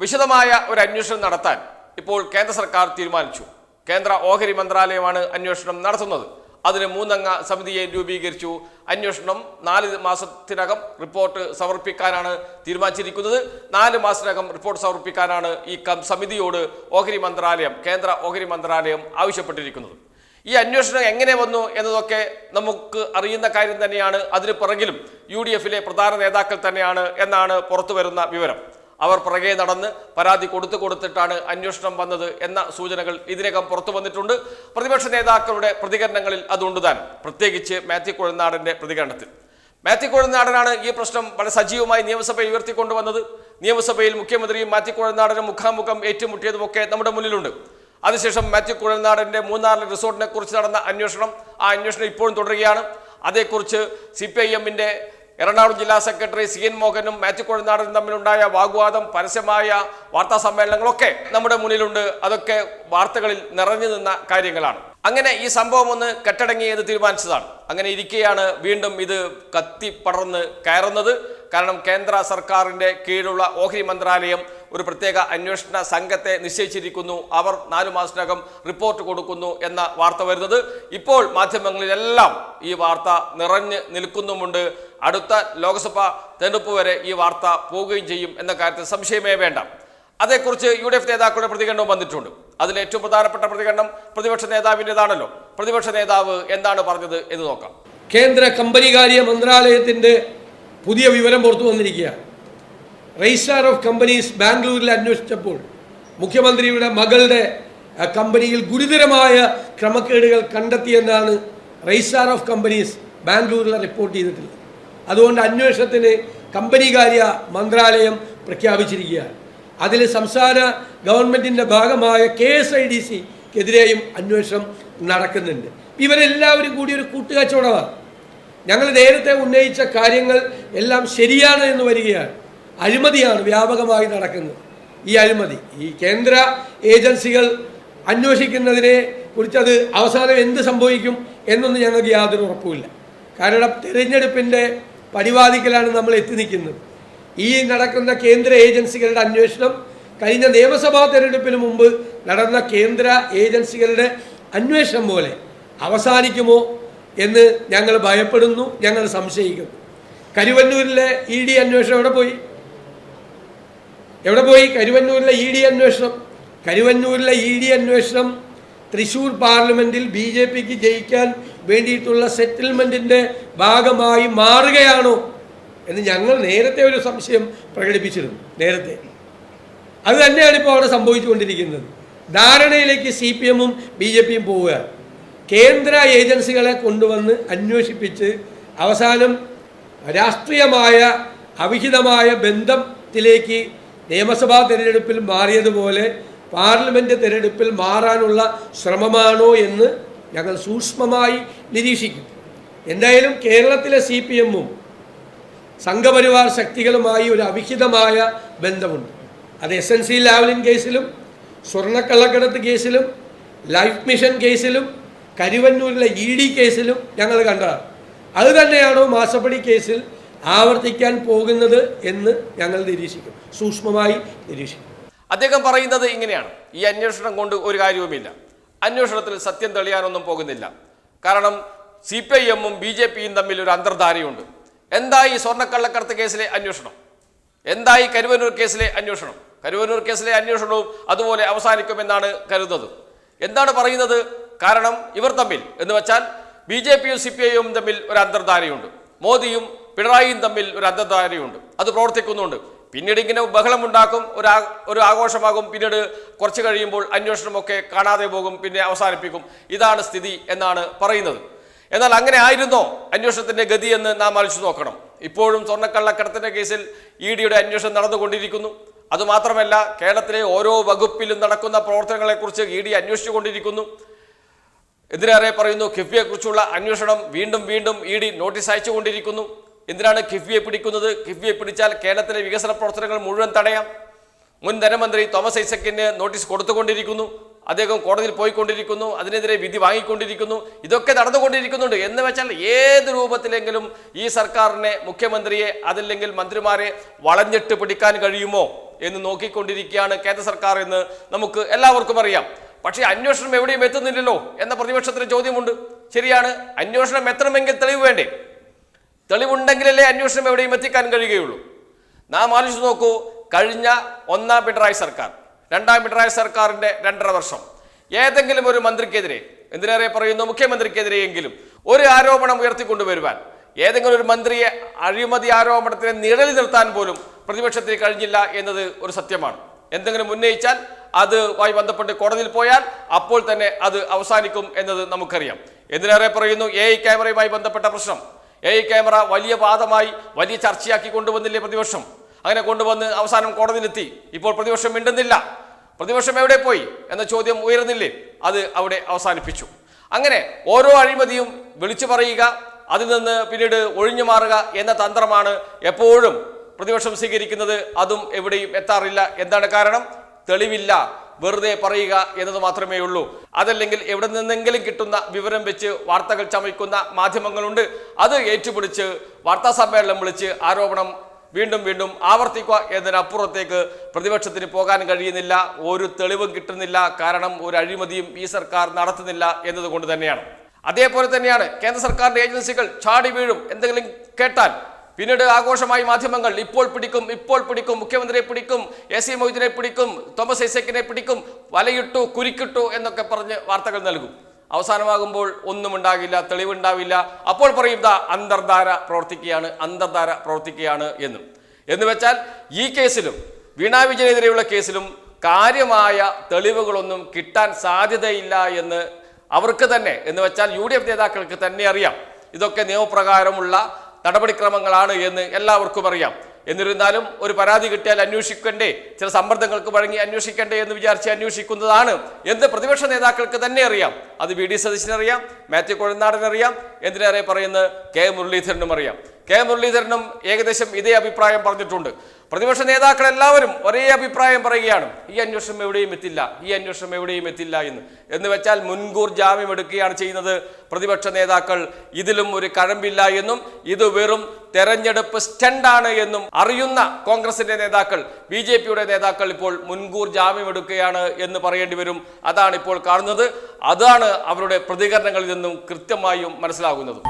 വിശദമായ ഒരു അന്വേഷണം നടത്താൻ ഇപ്പോൾ കേന്ദ്ര സർക്കാർ തീരുമാനിച്ചു. കേന്ദ്ര ഓഹരി മന്ത്രാലയമാണ് അന്വേഷണം നടത്തുന്നത്. അതിന് മൂന്നംഗ സമിതിയെ രൂപീകരിച്ചു. അന്വേഷണം നാല് മാസത്തിനകം റിപ്പോർട്ട് സമർപ്പിക്കാനാണ് തീരുമാനിച്ചിരിക്കുന്നത്. നാല് മാസത്തിനകം റിപ്പോർട്ട് സമർപ്പിക്കാനാണ് ഈ സമിതിയോട് ഓഹരി മന്ത്രാലയം കേന്ദ്ര ഓഹരി മന്ത്രാലയം ആവശ്യപ്പെട്ടിരിക്കുന്നത്. ഈ അന്വേഷണം എങ്ങനെ വന്നു എന്നതൊക്കെ നമുക്ക് അറിയുന്ന കാര്യം തന്നെയാണ്. അതിന് പിറകിലും യു ഡി എഫിലെ പ്രധാന നേതാക്കൾ തന്നെയാണ് എന്നാണ് പുറത്തു വരുന്ന വിവരം. അവർ പുറകെ നടന്ന് പരാതി കൊടുത്തു കൊടുത്തിട്ടാണ് അന്വേഷണം വന്നത് എന്ന സൂചനകൾ ഇതിനകം പുറത്തു വന്നിട്ടുണ്ട്. പ്രതിപക്ഷ നേതാക്കളുടെ പ്രതികരണങ്ങളിൽ അതുകൊണ്ട് താൻ പ്രത്യേകിച്ച് മാത്യു കുഴൽനാടന്റെ പ്രതികരണത്തിൽ. മാത്യു കുഴനാടനാണ് ഈ പ്രശ്നം വളരെ സജീവമായി നിയമസഭയിൽ ഉയർത്തിക്കൊണ്ടുവന്നത് നിയമസഭയിൽ മുഖ്യമന്ത്രിയും മാത്യു കുഴനാടനും മുഖാമുഖം ഏറ്റുമുട്ടിയതുമൊക്കെ നമ്മുടെ മുന്നിലുണ്ട്. അതിനുശേഷം മാത്യു കുഴൽനാടന്റെ മൂന്നാറിലെ റിസോർട്ടിനെ കുറിച്ച് നടന്ന അന്വേഷണം ആ അന്വേഷണം ഇപ്പോഴും തുടരുകയാണ്. അതേക്കുറിച്ച് സി പി ഐ എമ്മിന്റെ എറണാകുളം ജില്ലാ സെക്രട്ടറി സി എൻ മോഹനും മാത്യു കൊഴുനാടനും തമ്മിലുണ്ടായ വാഗ്വാദം പരസ്യമായ വാർത്താ സമ്മേളനങ്ങളൊക്കെ നമ്മുടെ മുന്നിലുണ്ട്. അതൊക്കെ വാർത്തകളിൽ നിറഞ്ഞു നിന്ന കാര്യങ്ങളാണ്. അങ്ങനെ ഈ സംഭവം ഒന്ന് കെട്ടടങ്ങിയത് തീരുമാനിച്ചതാണ്. അങ്ങനെ ഇരിക്കെയാണ് വീണ്ടും ഇത് കത്തി പടർന്ന് കയറുന്നത്. കാരണം കേന്ദ്ര സർക്കാരിന്റെ കീഴിലുള്ള ഓഹരി മന്ത്രാലയം ഒരു പ്രത്യേക അന്വേഷണ സംഘത്തെ നിശ്ചയിച്ചിരിക്കുന്നു. അവർ നാലു മാസത്തിനകം റിപ്പോർട്ട് കൊടുക്കുന്നു എന്ന വാർത്ത വരുന്നത്. ഇപ്പോൾ മാധ്യമങ്ങളിലെല്ലാം ഈ വാർത്ത നിറഞ്ഞ് നിൽക്കുന്നുമുണ്ട്. അടുത്ത ലോക്സഭാ തെരഞ്ഞെടുപ്പ് വരെ ഈ വാർത്ത പോവുകയും ചെയ്യും എന്ന കാര്യത്തിൽ സംശയമേ വേണ്ട. അതേക്കുറിച്ച് യു ഡി എഫ് നേതാക്കളുടെ പ്രതികരണവും വന്നിട്ടുണ്ട്. അതിൽ ഏറ്റവും പ്രധാനപ്പെട്ട പ്രതികരണം പ്രതിപക്ഷ നേതാവിന്റെതാണല്ലോ. പ്രതിപക്ഷ നേതാവ് എന്താണ് പറഞ്ഞത് എന്ന് നോക്കാം. കേന്ദ്ര കമ്പനികാര്യ മന്ത്രാലയത്തിന്റെ പുതിയ വിവരം പുറത്തു വന്നിരിക്കുകയാണ്. രജിസ്ട്രാർ ഓഫ് കമ്പനീസ് ബാംഗ്ലൂരിൽ അന്വേഷിച്ചപ്പോൾ മുഖ്യമന്ത്രിയുടെ മകളുടെ കമ്പനിയിൽ ഗുരുതരമായ ക്രമക്കേടുകൾ കണ്ടെത്തിയെന്നാണ് രജിസ്ട്രാർ ഓഫ് കമ്പനീസ് ബാംഗ്ലൂരിൽ റിപ്പോർട്ട് ചെയ്തിട്ടുള്ളത്. അതുകൊണ്ട് അന്വേഷണത്തിന് കമ്പനികാര്യ മന്ത്രാലയം പ്രഖ്യാപിച്ചിരിക്കുകയാണ്. അതിൽ സംസ്ഥാന ഗവൺമെന്റിന്റെ ഭാഗമായ കെ എസ് ഐ ഡി സിക്കെതിരെയും അന്വേഷണം നടക്കുന്നുണ്ട്. ഇവരെല്ലാവരും കൂടി ഒരു കൂട്ടുകച്ചവടമാണ്. ഞങ്ങൾ നേരത്തെ ഉന്നയിച്ച കാര്യങ്ങൾ എല്ലാം ശരിയാണ് എന്ന് വരികയാണ്. അഴിമതിയാണ് വ്യാപകമായി നടക്കുന്നത്. ഈ അഴിമതി ഈ കേന്ദ്ര ഏജൻസികൾ അന്വേഷിക്കുന്നതിനെ കുറിച്ചത് അവസാനം എന്ത് സംഭവിക്കും എന്നൊന്നും ഞങ്ങൾക്ക് യാതൊരു ഉറപ്പുമില്ല. കാരണം തിരഞ്ഞെടുപ്പിന്റെ പടിവാദിക്കലാണ് നമ്മൾ എത്തി നിൽക്കുന്നത്. ഈ നടക്കുന്ന കേന്ദ്ര ഏജൻസികളുടെ അന്വേഷണം കഴിഞ്ഞ നിയമസഭാ തെരഞ്ഞെടുപ്പിന് മുമ്പ് നടന്ന കേന്ദ്ര ഏജൻസികളുടെ അന്വേഷണം പോലെ അവസാനിക്കുമോ എന്ന് ഞങ്ങൾ ഭയപ്പെടുന്നു ഞങ്ങൾ സംശയിക്കുന്നു. കരുവന്നൂരിലെ ഇ ഡി അന്വേഷണം എവിടെ പോയി? എവിടെ പോയി? കരുവന്നൂരിലെ ഇ ഡി അന്വേഷണം. കരുവന്നൂരിലെ ഇ ഡി അന്വേഷണം തൃശൂർ പാർലമെന്റിൽ ബി ജെ പിക്ക് ജയിക്കാൻ വേണ്ടിയിട്ടുള്ള സെറ്റിൽമെന്റിന്റെ ഭാഗമായി മാറുകയാണോ? എന്ന് ഞങ്ങൾ നേരത്തെ ഒരു സംശയം പ്രകടിപ്പിച്ചിരുന്നു നേരത്തെ. അത് തന്നെയാണ് ഇപ്പോൾ അവിടെ സംഭവിച്ചുകൊണ്ടിരിക്കുന്നത്. ധാരണയിലേക്ക് സി പി എമ്മും ബി ജെ പിയും പോവുക. കേന്ദ്ര ഏജൻസികളെ കൊണ്ടുവന്ന് അന്വേഷിപ്പിച്ച് അവസാനം രാഷ്ട്രീയമായ അവിഹിതമായ ബന്ധത്തിലേക്ക് നിയമസഭാ തെരഞ്ഞെടുപ്പിൽ മാറിയതുപോലെ പാർലമെന്റ് തെരഞ്ഞെടുപ്പിൽ മാറാനുള്ള ശ്രമമാണോ എന്ന് ഞങ്ങൾ സൂക്ഷ്മമായി നിരീക്ഷിക്കും. എന്തായാലും കേരളത്തിലെ സി പി എമ്മും സംഘപരിവാർ ശക്തികളുമായി ഒരു അവിഹിതമായ ബന്ധമുണ്ട്. അത് എസ് എൻ സി ലാവലിൻ കേസിലും സ്വർണക്കള്ളക്കടത്ത് കേസിലും ലൈഫ് മിഷൻ കേസിലും കരുവന്നൂരിലെ ഇ ഡി കേസിലും ഞങ്ങൾ കണ്ടതാണ്. അത് തന്നെയാണോ മാസപ്പടി കേസിൽ ആവർത്തിക്കാൻ പോകുന്നത് എന്ന് ഞങ്ങൾ നിരീക്ഷിക്കും. സൂക്ഷ്മമായി നിരീക്ഷിക്കും. അദ്ദേഹം പറയുന്നത് ഇങ്ങനെയാണ്. ഈ അന്വേഷണം കൊണ്ട് ഒരു കാര്യവുമില്ല. അന്വേഷണത്തിൽ സത്യം തെളിയാനൊന്നും പോകുന്നില്ല. കാരണം സി പി ഐ എമ്മും ബി ജെ പിയും തമ്മിൽ ഒരു അന്തർധാരയുണ്ട്. എന്തായി സ്വർണക്കള്ളക്കടത്ത് കേസിലെ അന്വേഷണം? എന്തായി കരുവന്നൂർ കേസിലെ അന്വേഷണം? കരുവന്നൂർ കേസിലെ അന്വേഷണവും അതുപോലെ അവസാനിക്കുമെന്നാണ് കരുതുന്നത്. എന്താണ് പറയുന്നത്? കാരണം ഇവർ തമ്മിൽ എന്ന് വെച്ചാൽ ബി ജെ പിയും സി പി ഐയും തമ്മിൽ ഒരു അന്തർധാരയുണ്ട്. മോദിയും പിണറായിയും തമ്മിൽ ഒരു അന്തർധാരയുണ്ട്. അത് പ്രവർത്തിക്കുന്നുണ്ട്. പിന്നീട് ഇങ്ങനെ ബഹളമുണ്ടാക്കും ഒരു ഒരു ആഘോഷമാകും പിന്നീട് കുറച്ച് കഴിയുമ്പോൾ അന്വേഷണമൊക്കെ കാണാതെ പോകും പിന്നെ അവസാനിപ്പിക്കും. ഇതാണ് സ്ഥിതി എന്നാണ് പറയുന്നത്. എന്നാൽ അങ്ങനെ ആയിരുന്നോ അന്വേഷണത്തിന്റെ ഗതി എന്ന് നാം ആലോചിച്ച് നോക്കണം. ഇപ്പോഴും സ്വർണക്കള്ളക്കടത്തിന്റെ കേസിൽ ഇ ഡിയുടെ അന്വേഷണം നടന്നുകൊണ്ടിരിക്കുന്നു. അതുമാത്രമല്ല കേരളത്തിലെ ഓരോ വകുപ്പിലും നടക്കുന്ന പ്രവർത്തനങ്ങളെക്കുറിച്ച് ഇ ഡി അന്വേഷിച്ചുകൊണ്ടിരിക്കുന്നു. എന്തിനേറെ പറയുന്നു കിഫ്ബിയെ കുറിച്ചുള്ള അന്വേഷണം വീണ്ടും വീണ്ടും ഇ ഡി നോട്ടീസ് അയച്ചുകൊണ്ടിരിക്കുന്നു. എന്തിനാണ് കിഫ്ബിയെ പിടിക്കുന്നത്? കിഫ്ബിയെ പിടിച്ചാൽ കേരളത്തിലെ വികസന പ്രവർത്തനങ്ങൾ മുഴുവൻ തടയാം. മുൻ ധനമന്ത്രി തോമസ് ഐസക്കിന് നോട്ടീസ് കൊടുത്തുകൊണ്ടിരിക്കുന്നു. അദ്ദേഹം കോടതിയിൽ പോയിക്കൊണ്ടിരിക്കുന്നു അതിനെതിരെ വിധി വാങ്ങിക്കൊണ്ടിരിക്കുന്നു ഇതൊക്കെ നടന്നുകൊണ്ടിരിക്കുന്നുണ്ട്. എന്ന് വെച്ചാൽ ഏത് രൂപത്തിലെങ്കിലും ഈ സർക്കാരിനെ മുഖ്യമന്ത്രിയെ അതല്ലെങ്കിൽ മന്ത്രിമാരെ വളഞ്ഞിട്ട് പിടിക്കാൻ കഴിയുമോ എന്ന് നോക്കിക്കൊണ്ടിരിക്കുകയാണ് കേന്ദ്ര സർക്കാർ എന്ന് നമുക്ക് എല്ലാവർക്കും അറിയാം. പക്ഷേ അന്വേഷണം എവിടെയും എത്തുന്നില്ലല്ലോ എന്ന പ്രതിപക്ഷത്തിന് ചോദ്യമുണ്ട്. ശരിയാണ് അന്വേഷണം എത്തണമെങ്കിൽ തെളിവ് വേണ്ടേ? തെളിവുണ്ടെങ്കിലല്ലേ അന്വേഷണം എവിടെയും എത്തിക്കാൻ കഴിയുകയുള്ളൂ. നാം ആലോചിച്ച് നോക്കൂ കഴിഞ്ഞ ഒന്നാം പിണറായി സർക്കാർ രണ്ടാം പിണറായി സർക്കാരിന്റെ രണ്ടര വർഷം. ഏതെങ്കിലും ഒരു മന്ത്രിക്കെതിരെ എന്തിനേറെ പറയുന്നു? മുഖ്യമന്ത്രിക്കെതിരെയെങ്കിലും ഒരു ആരോപണം ഉയർത്തിക്കൊണ്ടുവരുവാൻ ഏതെങ്കിലും ഒരു മന്ത്രിയെ അഴിമതി ആരോപണത്തിനെ നിഴലിൽ നിർത്താൻ പോലും പ്രതിപക്ഷത്തിന് കഴിഞ്ഞില്ല എന്നത് ഒരു സത്യമാണ്. എന്തെങ്കിലും ഉന്നയിച്ചാൽ അതുമായി ബന്ധപ്പെട്ട് കോടതിയിൽ പോയാൽ അപ്പോൾ തന്നെ അത് അവസാനിക്കും എന്നത് നമുക്കറിയാം. എന്തിനേറെ പറയുന്നു? എ ഐ ക്യാമറയുമായി ബന്ധപ്പെട്ട പ്രശ്നം. എ ഐ ക്യാമറ വലിയ വാദമായി വലിയ ചർച്ചയാക്കി കൊണ്ടുവന്നില്ലേ പ്രതിപക്ഷം? അങ്ങനെ കൊണ്ടുവന്ന് അവസാനം കോടതിയിലെത്തി. ഇപ്പോൾ പ്രതിപക്ഷം മിണ്ടുന്നില്ല. പ്രതിപക്ഷം എവിടെ പോയി എന്ന ചോദ്യം ഉയർന്നില്ലേ അത് അവിടെ അവസാനിപ്പിച്ചു. അങ്ങനെ ഓരോ അഴിമതിയും വിളിച്ചു പറയുക അതിൽ നിന്ന് പിന്നീട് ഒഴിഞ്ഞു മാറുക എന്ന തന്ത്രമാണ് എപ്പോഴും പ്രതിപക്ഷം സ്വീകരിക്കുന്നത്. അതും എവിടെയും എത്താറില്ല. എന്താണ് കാരണം? തെളിവില്ല. വെറുതെ പറയുക എന്നത് മാത്രമേ ഉള്ളൂ. അതല്ലെങ്കിൽ എവിടെ നിന്നെങ്കിലും കിട്ടുന്ന വിവരം വെച്ച് വാർത്തകൾ ചമയ്ക്കുന്ന മാധ്യമങ്ങളുണ്ട്. അത് ഏറ്റുപിടിച്ച് വാർത്താ സമ്മേളനം വിളിച്ച് ആരോപണം വീണ്ടും വീണ്ടും ആവർത്തിക്കുക എന്നതിനപ്പുറത്തേക്ക് പ്രതിപക്ഷത്തിന് പോകാൻ കഴിയുന്നില്ല. ഒരു തെളിവും കിട്ടുന്നില്ല. കാരണം ഒരു അഴിമതിയും ഈ സർക്കാർ നടത്തുന്നില്ല എന്നതുകൊണ്ട് തന്നെയാണ്. അതേപോലെ തന്നെയാണ് കേന്ദ്ര സർക്കാരിന്റെ ഏജൻസികൾ ചാടി വീഴും എന്തെങ്കിലും കേട്ടാൽ. പിന്നീട് ആഘോഷമായി മാധ്യമങ്ങൾ ഇപ്പോൾ പിടിക്കും ഇപ്പോൾ പിടിക്കും മുഖ്യമന്ത്രിയെ പിടിക്കും എ സി മൊയ്തീനെ പിടിക്കും തോമസ് ഐസക്കിനെ പിടിക്കും വലയിട്ടു കുരുക്കിട്ടു എന്നൊക്കെ പറഞ്ഞ് വാർത്തകൾ നൽകും. അവസാനമാകുമ്പോൾ ഒന്നും ഉണ്ടാകില്ല തെളിവുണ്ടാവില്ല. അപ്പോൾ പറയും ദാ അന്തർധാര പ്രവർത്തിക്കുകയാണ് അന്തർധാര പ്രവർത്തിക്കുകയാണ് എന്നും. എന്ന് വെച്ചാൽ ഈ കേസിലും വീണാ വിജയനെതിരെയുള്ള കേസിലും കാര്യമായ തെളിവുകളൊന്നും കിട്ടാൻ സാധ്യതയില്ല എന്ന് അവർക്ക് തന്നെ എന്ന് വെച്ചാൽ യു ഡി എഫ് നേതാക്കൾക്ക് തന്നെ അറിയാം. ഇതൊക്കെ നിയമപ്രകാരമുള്ള നടപടിക്രമങ്ങളാണ് എന്ന് എല്ലാവർക്കും അറിയാം. എന്നിരുന്നാലും ഒരു പരാതി കിട്ടിയാൽ അന്വേഷിക്കണ്ടേ ചില സമ്മർദ്ദങ്ങൾക്ക് വഴങ്ങി അന്വേഷിക്കണ്ടേ എന്ന് വിചാരിച്ച് അന്വേഷിക്കുന്നതാണ് എന്ന് പ്രതിപക്ഷ നേതാക്കൾക്ക് തന്നെ അറിയാം. അത് വി ഡി സതീശനറിയാം മാത്യു കൊഴനാടനറിയാം എന്തിനേറെ പറയുന്നത് കെ മുരളീധരനും അറിയാം. കെ മുരളീധരനും ഏകദേശം ഇതേ അഭിപ്രായം പറഞ്ഞിട്ടുണ്ട്. പ്രതിപക്ഷ നേതാക്കൾ എല്ലാവരും ഒരേ അഭിപ്രായം പറയുകയാണ് ഈ അന്വേഷണം എവിടെയും എത്തില്ല ഈ അന്വേഷണം എവിടെയും എത്തില്ല എന്ന്. എന്ന് വെച്ചാൽ മുൻകൂർ ജാമ്യം എടുക്കുകയാണ് ചെയ്യുന്നത് പ്രതിപക്ഷ നേതാക്കൾ. ഇതിലും ഒരു കഴമ്പില്ല എന്നും ഇത് വെറും തെരഞ്ഞെടുപ്പ് സ്റ്റണ്ടാണ് എന്നും അറിയുന്ന കോൺഗ്രസിന്റെ നേതാക്കൾ ബി ജെ പിയുടെ നേതാക്കൾ ഇപ്പോൾ മുൻകൂർ ജാമ്യം എടുക്കുകയാണ് എന്ന് പറയേണ്ടി വരും. അതാണ് ഇപ്പോൾ കാണുന്നത്. അതാണ് അവരുടെ പ്രതികരണങ്ങളിൽ നിന്നും കൃത്യമായും മനസ്സിലാകുന്നത്.